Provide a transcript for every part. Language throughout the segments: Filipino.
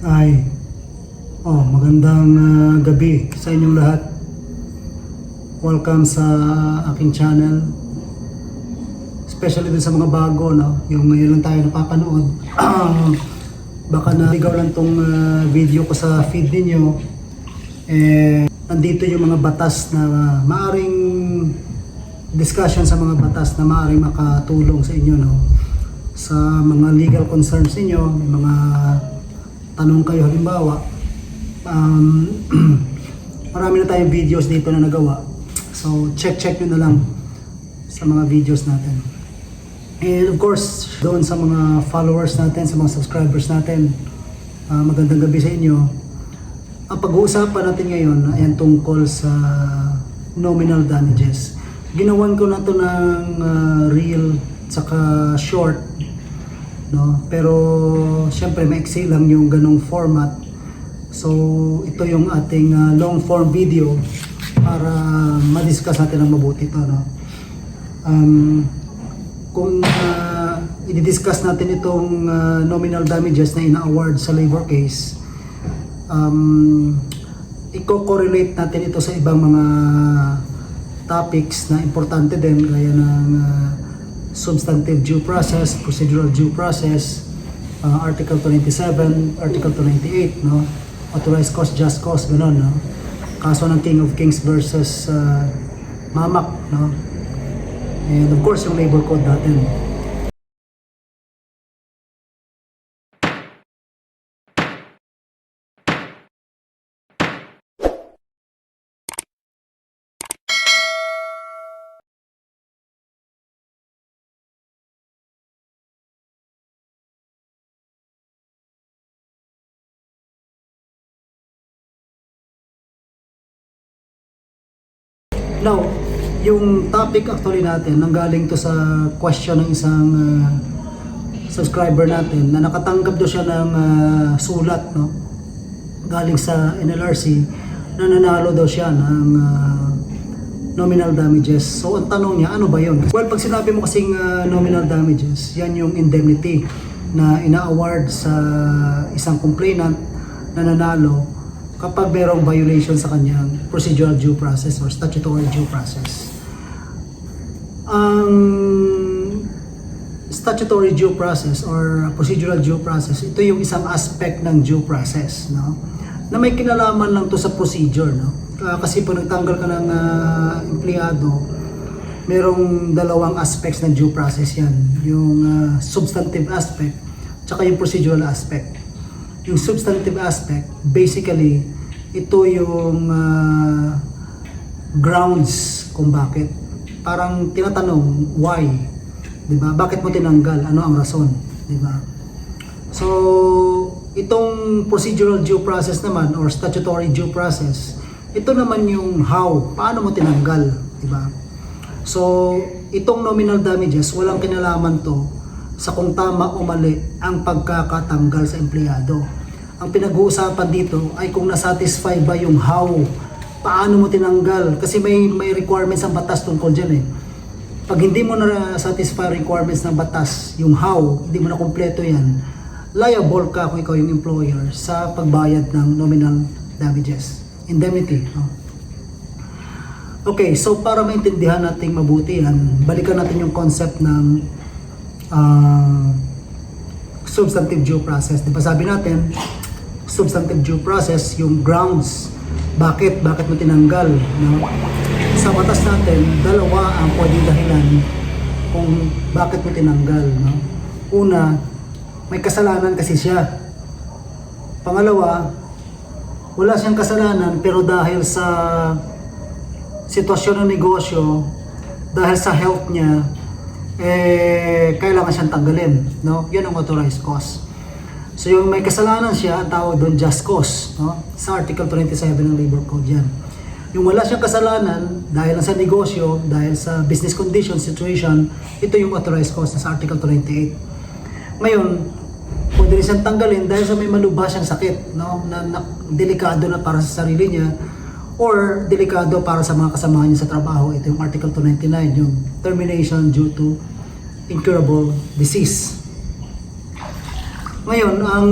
Ay, oh, magandang ah, gabi sa inyong lahat. Welcome sa aking channel. Especially dun sa mga bago, no? Yung ngayon lang tayo napapanood. Baka naligaw lang tong ah, video ko sa feed ninyo. Eh, nandito yung mga batas na maaring discussion sa mga batas na maaring makatulong sa inyo, no? Sa mga legal concerns ninyo, mga tanong kayo halimbawa, um, marami na tayong videos dito na nagawa. So, check-check nyo na lang sa mga videos natin. And of course, doon sa mga followers natin, sa mga subscribers natin, ah, magandang gabi sa inyo. Ang pag-uusapan natin ngayon ay tungkol sa nominal damages. Ginawan ko na to ng ah, real tsaka short no? Pero syempre maiksi lang yung ganong format. So ito yung ating ah, long form video para ma-discuss natin ng mabuti to no? Um, kung uh, i-discuss natin itong ah, nominal damages na ina-award sa labor case um, i-correlate natin ito sa ibang mga topics na importante din gaya ng ah, substantive due process, procedural due process, uh, Article 27, Article 298, no? Authorized cause, just cause, gano'n, no? Kaso ng King of Kings versus uh, Mamak, no? And of course, yung labor code natin. Now, yung topic actually natin, nanggaling to sa question ng isang uh, subscriber natin na nakatanggap daw siya ng uh, sulat, no? Galing sa NLRC na nanalo daw siya ng uh, nominal damages. So, ang tanong niya, ano ba yun? Well, pag sinabi mo kasing uh, nominal damages, yan yung indemnity na ina-award sa isang complainant na nanalo kapag merong violation sa kanyang procedural due process or statutory due process. Ang statutory due process or procedural due process, ito yung isang aspect ng due process, no? Na may kinalaman lang to sa procedure, no? Ah, kasi pag nagtanggal ka ng ah, empleyado, merong dalawang aspects ng due process yan. Yung ah, substantive aspect, tsaka yung procedural aspect. Yung substantive aspect, basically, ito yung ah, grounds kung bakit. Parang tinatanong, why? 'Di ba? Bakit mo tinanggal? Ano ang rason? 'Di ba? So, itong procedural due process naman or statutory due process, ito naman yung how, paano mo tinanggal, 'di ba? So, itong nominal damages, walang kinalaman to sa kung tama o mali ang pagkakatanggal sa empleyado. Ang pinag-uusapan dito ay kung nasatisfy ba yung how, paano mo tinanggal. Kasi may, may requirements ang batas tungkol dyan eh. Pag hindi mo na satisfy requirements ng batas, yung how, hindi mo na kumpleto yan, liable ka kung ikaw yung employer sa pagbayad ng nominal damages, indemnity. No? Okay, so para maintindihan natin mabuti yan, balikan natin yung concept ng ah, substantive due process. Di sabi natin, substantive due process, yung grounds, bakit, bakit mo tinanggal, no? Sa batas natin, dalawa ang pwedeng dahilan kung bakit mo tinanggal, no? Una, may kasalanan kasi siya. Pangalawa, wala siyang kasalanan pero dahil sa sitwasyon ng negosyo, dahil sa health niya, eh, kailangan siyang tanggalin. No? Yan ang authorized cause. So yung may kasalanan siya, ang tawag doon just cause. No? Sa Article 27 ng Labor Code yan. Yung wala siyang kasalanan, dahil sa negosyo, dahil sa business condition, situation, ito yung authorized cause sa Article 28. Ngayon, pwede rin siyang tanggalin dahil sa may malubha siyang sakit, no? na, na delikado na para sa sarili niya or delikado para sa mga kasama niya sa trabaho. Ito yung Article 299, yung termination due to incurable disease. Ngayon, ang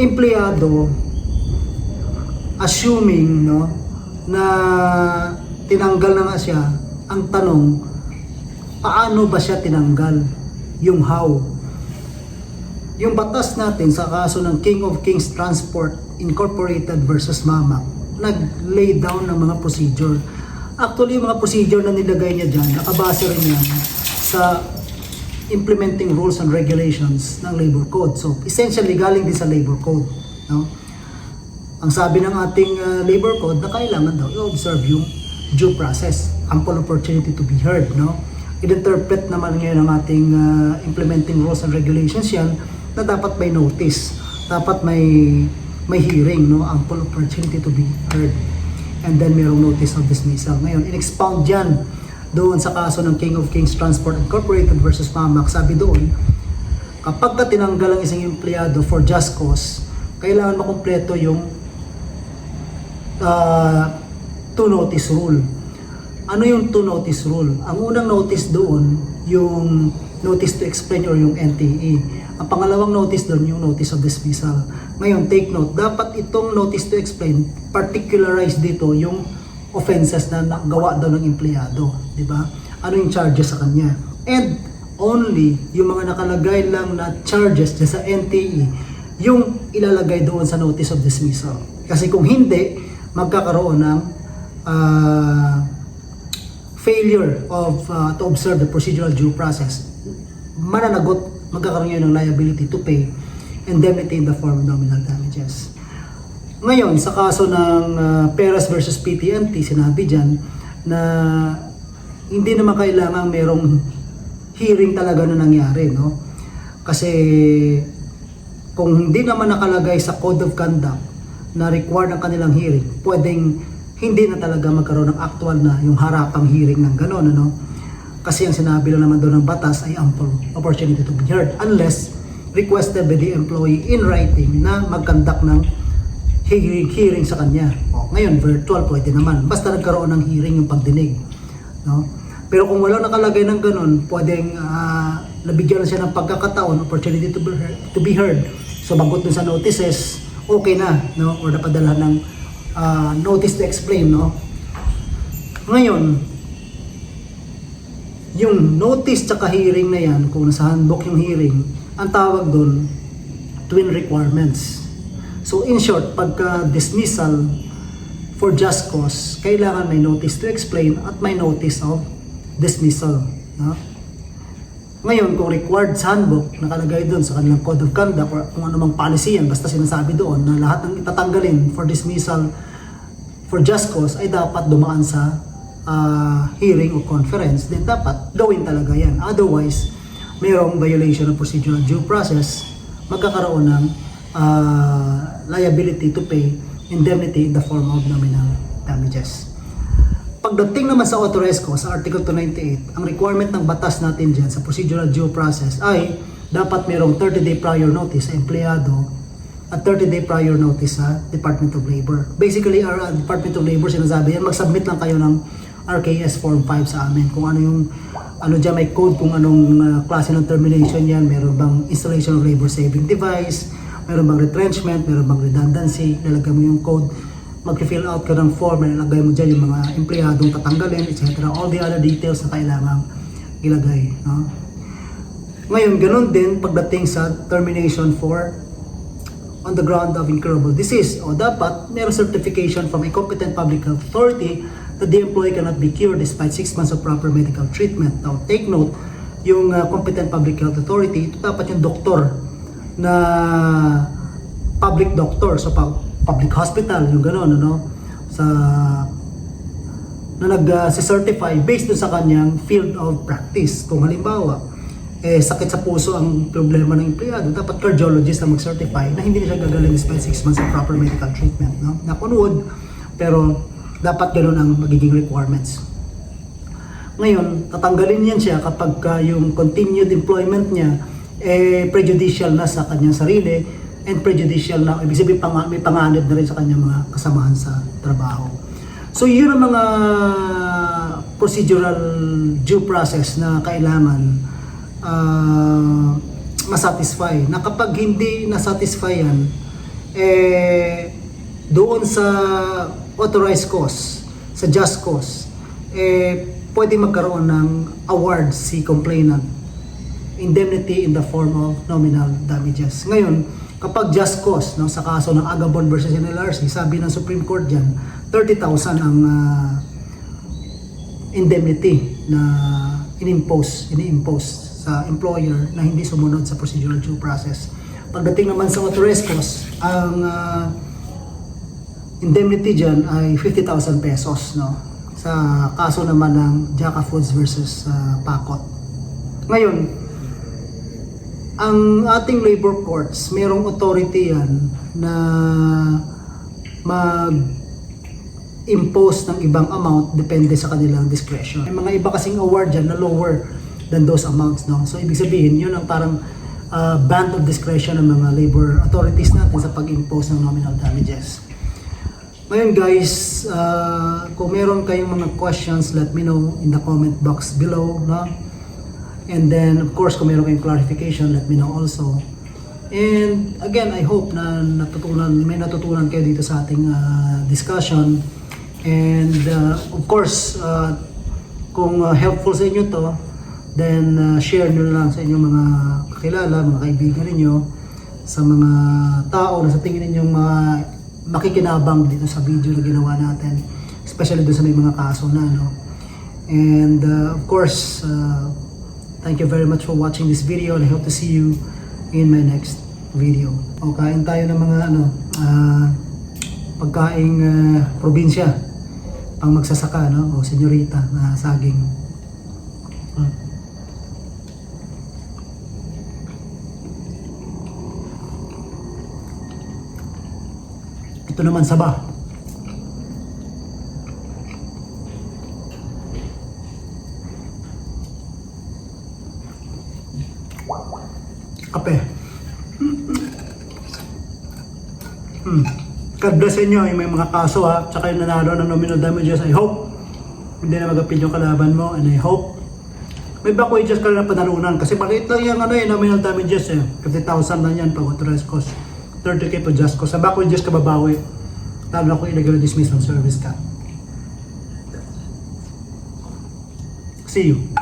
empleyado assuming no na tinanggal na nga siya ang tanong paano ba siya tinanggal yung how yung batas natin sa kaso ng King of Kings Transport Incorporated versus Mama. Nag-lay down ng mga procedure. Actually yung mga procedure na nilagay niya dyan nakabase rin yan sa implementing rules and regulations ng labor code. So essentially galing din sa labor code no? ang sabi ng ating uh, labor code na kailangan daw i-observe yung due process, ample opportunity to be heard, no? I-interpret naman ngayon ng ating uh, implementing rules and regulations yan na dapat may notice, dapat may may hearing, no? Ample opportunity to be heard. And then mayroong notice of dismissal. Ngayon, in-expound yan doon sa kaso ng King of Kings Transport Incorporated versus PAMAC. Sabi doon, kapag ka tinanggal ang isang empleyado for just cause, kailangan makumpleto yung uh, two notice rule. Ano yung two notice rule? Ang unang notice doon, yung notice to explain or yung NTE. Ang pangalawang notice doon, yung notice of dismissal. Ngayon, take note, dapat itong notice to explain, particularize dito yung offenses na nagawa daw ng empleyado. Di ba? Ano yung charges sa kanya? And only yung mga nakalagay lang na charges sa NTE, yung ilalagay doon sa notice of dismissal. Kasi kung hindi, magkakaroon ng uh, failure of uh, to observe the procedural due process. Mananagot, magkakaroon yun ng liability to pay indemnity in the form of nominal damages. Ngayon, sa kaso ng uh, Peras versus PTMT, sinabi dyan na hindi naman kailangan merong hearing talaga na nangyari, no? Kasi kung hindi naman nakalagay sa Code of Conduct na required ang kanilang hearing, pwedeng hindi na talaga magkaroon ng actual na yung harapang hearing ng gano'n, ano? Kasi ang sinabi lang naman doon ng batas ay ample opportunity to be heard unless requested by the employee in writing na mag-conduct ng hearing, sa kanya. O, ngayon, virtual pwede naman. Basta nagkaroon ng hearing yung pagdinig. No? Pero kung wala nakalagay ng ganun, pwedeng ah, nabigyan na siya ng pagkakataon, opportunity to be heard. To be heard. So, bagot dun sa notices, okay na, no? Or napadala ng ah, notice to explain, no? Ngayon, yung notice tsaka hearing na yan, kung nasa handbook yung hearing, ang tawag doon, twin requirements. So in short, pagka dismissal for just cause, kailangan may notice to explain at may notice of dismissal. No? Ngayon, kung required sa handbook, nakalagay doon sa kanilang code of conduct or kung anumang policy yan, basta sinasabi doon na lahat ng itatanggalin for dismissal for just cause ay dapat dumaan sa ah, hearing o conference, then dapat gawin talaga yan. Otherwise, mayroong violation of procedural due process, magkakaroon ng ah, liability to pay indemnity in the form of nominal damages. Pagdating naman sa authorized cause, sa Article 298, ang requirement ng batas natin dyan sa procedural due process ay dapat mayroong 30-day prior notice sa empleyado at 30-day prior notice sa Department of Labor. Basically, our uh, Department of Labor sinasabi yan, mag-submit lang kayo ng RKS Form 5 sa amin. Kung ano yung, ano dyan may code, kung anong uh, klase ng termination yan, meron bang installation of labor saving device, meron bang retrenchment, meron bang redundancy, lalagay mo yung code, mag-fill out ka ng form, ilalagay mo dyan yung mga empleyadong tatanggalin, etc. All the other details na kailangan ilagay. No? Ngayon, ganun din pagdating sa termination for on the ground of incurable disease o dapat mayroong certification from a competent public health authority that the employee cannot be cured despite 6 months of proper medical treatment. Now, take note, yung uh, competent public health authority, ito dapat yung doktor na public doctor, so public hospital, yung gano'n, ano, sa na nag-certify based dun sa kanyang field of practice. Kung halimbawa, eh, sakit sa puso ang problema ng empleyado, dapat cardiologist na mag-certify na hindi na siya gagaling despite 6 months of proper medical treatment. No? Wood, pero dapat ganun ang magiging requirements. Ngayon, tatanggalin yan siya kapag ka yung continued employment niya eh, prejudicial na sa kanyang sarili and prejudicial na, ibig sabihin pang, may panganib na rin sa kanyang mga kasamahan sa trabaho. So yun ang mga procedural due process na kailangan uh, masatisfy. Na kapag hindi nasatisfy yan, eh, doon sa authorized cause, sa just cause, eh, pwede magkaroon ng award si complainant indemnity in the form of nominal damages. Ngayon, kapag just cause no, sa kaso ng Agabon versus NLRC, sabi ng Supreme Court dyan, 30,000 ang ah, indemnity na inimpose, ini-impose sa employer na hindi sumunod sa procedural due process. Pagdating naman sa authorized cause, ang ah, indemnity dyan ay 50,000 pesos no sa kaso naman ng Jaka Foods versus ah, Pakot. Ngayon, ang ating labor courts, merong authority yan na mag impose ng ibang amount depende sa kanilang discretion. May mga iba kasing award dyan na lower than those amounts. No? So, ibig sabihin, yun ang parang uh, band of discretion ng mga labor authorities natin sa pag-impose ng nominal damages. Ngayon guys, uh, kung meron kayong mga questions, let me know in the comment box below. No? And then, of course, kung meron kayong clarification, let me know also. And again, I hope na natutunan, may natutunan kayo dito sa ating uh, discussion. And uh, of course, uh, kung uh, helpful sa inyo to, then uh, share nyo lang sa inyong mga kakilala, mga kaibigan ninyo, sa mga tao na sa tingin ninyong mga makikinabang dito sa video na ginawa natin, especially doon sa may mga kaso na, no? And uh, of course, uh, thank you very much for watching this video and I hope to see you in my next video. O kain tayo ng mga ano, ah, pagkaing ah, probinsya pang magsasaka, no? O senyorita na saging. Ah. Ito naman saba. Kape. Hmm. God bless inyo may mga kaso ha. Tsaka yung nanalo ng nominal damages. I hope hindi na mag-appeal yung kalaban mo and I hope may back wages ka na panalunan kasi maliit lang yung ano, yung nominal damages eh. 50,000 lang yan pag authorized cost. 30k to just cause. Sa back wages ka babawi. Lalo na kung illegal dismiss ng service ka. See you.